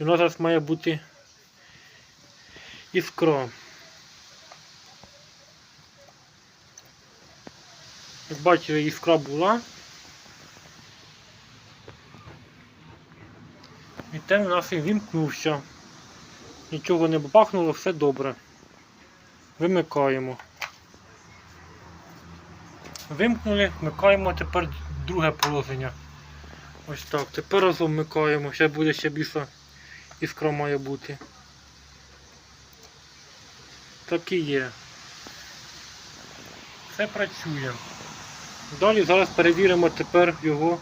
І у нас зараз має бути іскра. Як бачите, іскра була. І ten у нас і вімкнувся. Нічого не бахнуло, все добре. Вимикаємо. Вимкнули, вмикаємо тепер друге положення. Ось так. Тепер разом вмикаємо. Ще буде ще більше іскра має бути. Так і є. Все працює. Далі зараз перевіримо тепер його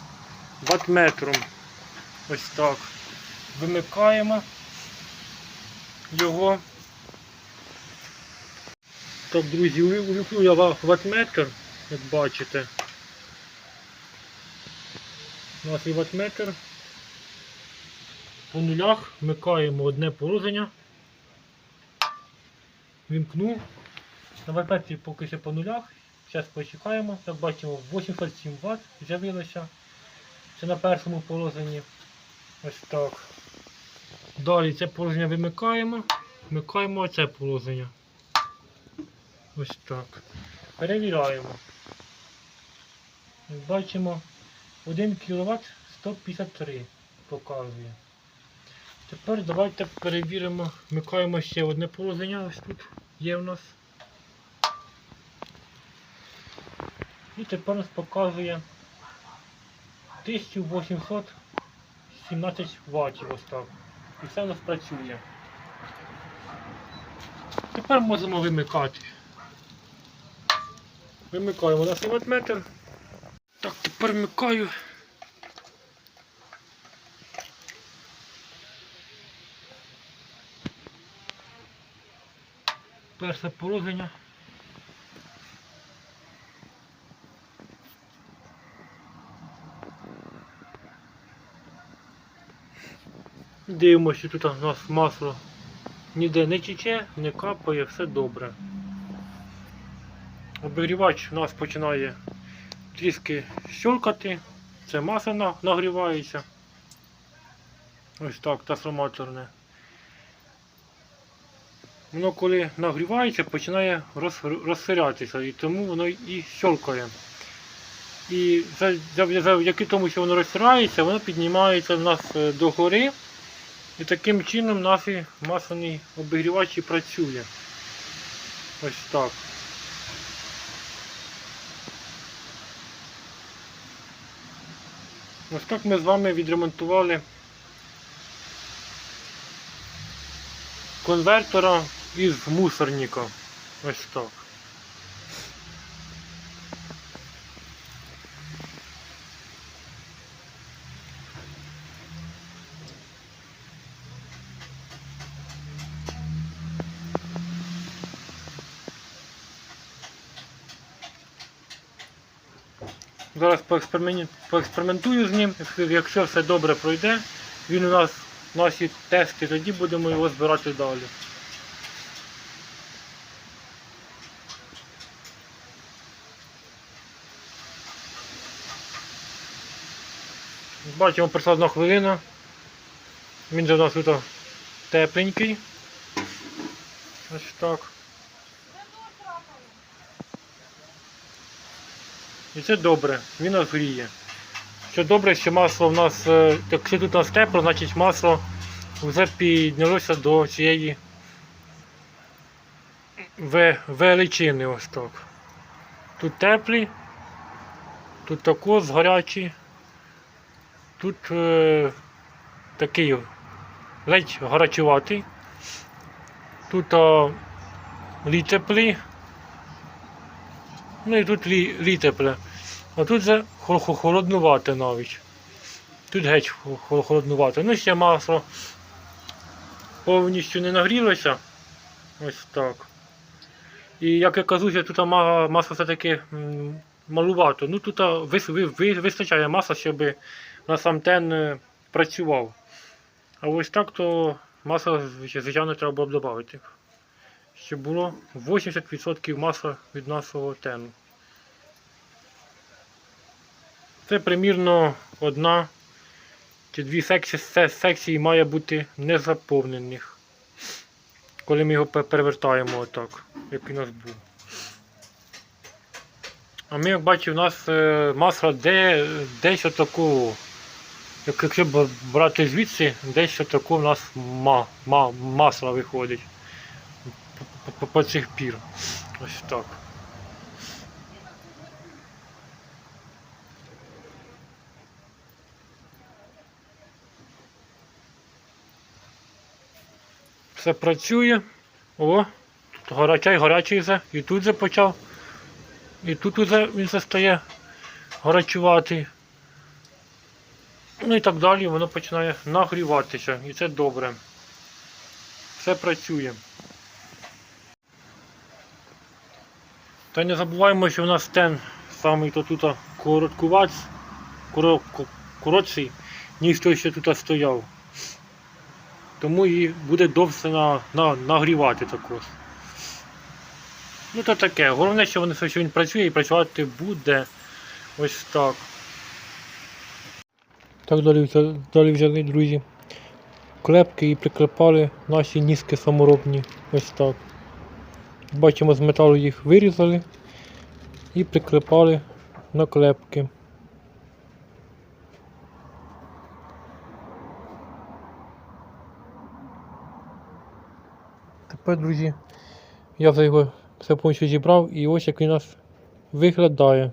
ватметром. Ось так. Вимикаємо його. Так, друзі, увімкну я ватметр, як бачите. У нас є ватметр. По нулях вмикаємо одне положення. Вімкну. На ватметрі поки що по нулях. Зараз почекаємо. Як бачимо, 87 Вт з'явилося. Це на першому положенні. Ось так. Далі це положення вимикаємо. Вмикаємо це положення. Ось так. Перевіряємо. Як бачимо, 1 кВт 153 показує. Тепер давайте перевіримо, вмикаємо ще одне положення, ось тут є у нас. І тепер нас показує 1817 Вт ось так. І все у нас працює. Тепер можемо вимикати. Вимикаємо наш вольтметр. Так, тепер вмикаю. Перше положення. Дивимося, що тут у нас масло ніде не тече, не капає, все добре. Обігрівач у нас починає трішки щелкати, це масло нагрівається. Ось так, трансформаторне. Воно коли нагрівається, починає роз- розсирятися і тому воно і щелкає. І за- за- завдяки тому, що воно розсирається, воно піднімається в нас е, догори. І таким чином наш масляний обігрівач і працює. Ось так. Ось так ми з вами відремонтували конвертора із мусорника. Ось так. Зараз поекспериментую з ним. Якщо- все добре пройде, він у нас наші тести, тоді будемо його збирати далі. Бачимо, пройшла одна хвилина. Він же у нас тут тепленький. Ось так. І це добре, він нас гріє. Що добре, що масло в нас, е, якщо тут у нас тепло, значить масло вже піднялося до цієї величини ось так. Тут теплі, тут також гарячі, тут е, такий ледь гарячуватий, тут а, літеплі, Ну і тут лі, літепле. А тут вже хо- хо- холоднувате навіть. Тут геть хо- хо- холоднувате. Ну ще масло повністю не нагрілося. Ось так. І як я кажу, тут масло все-таки малувато. Ну тут вистачає масла, щоб на сам тен е, працював. А ось так то масло, звичайно, треба було б додати щоб було 80% масла від нашого тену. Це примірно одна чи дві секції, секції має бути незаповнених. Коли ми його перевертаємо отак, як у нас був. А ми, як бачимо, у нас е, масла де, десь отакого. Як- Якщо брати звідси, десь отако у нас ма, ма, масла виходить. По, по, по цих пір. Ось так. Все працює. О, тут гарячий, гарячий вже. І тут вже почав. І тут уже він стає гарячувати. Ну і так далі воно починає нагріватися. І це добре. Все працює. Та не забуваємо, що в нас стен самий то тут короткувач, коро- коротший, ніж той, що тут стояв. Тому і буде довше на, на, нагрівати також. Ну то таке. Головне, що, вони, що він працює і працювати буде ось так. Так далі, далі взяли, друзі. Клепки і приклепали наші ніски саморобні. Ось так. Бачимо, з металу їх вирізали і приклепали на клепки. Тепер, друзі, я вже його все повністю зібрав і ось як він у нас виглядає.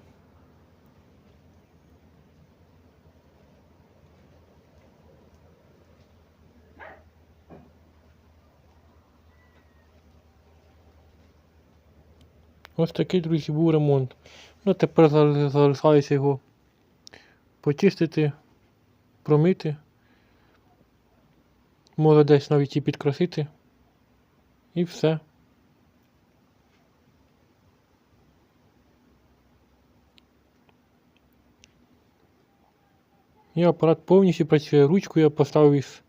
Ось такий, друзі, був ремонт. Ну, тепер зал- залишається його почистити, промити. Може десь навіть і підкрасити. І все. І апарат повністю працює. Ручку я поставив із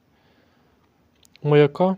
маяка.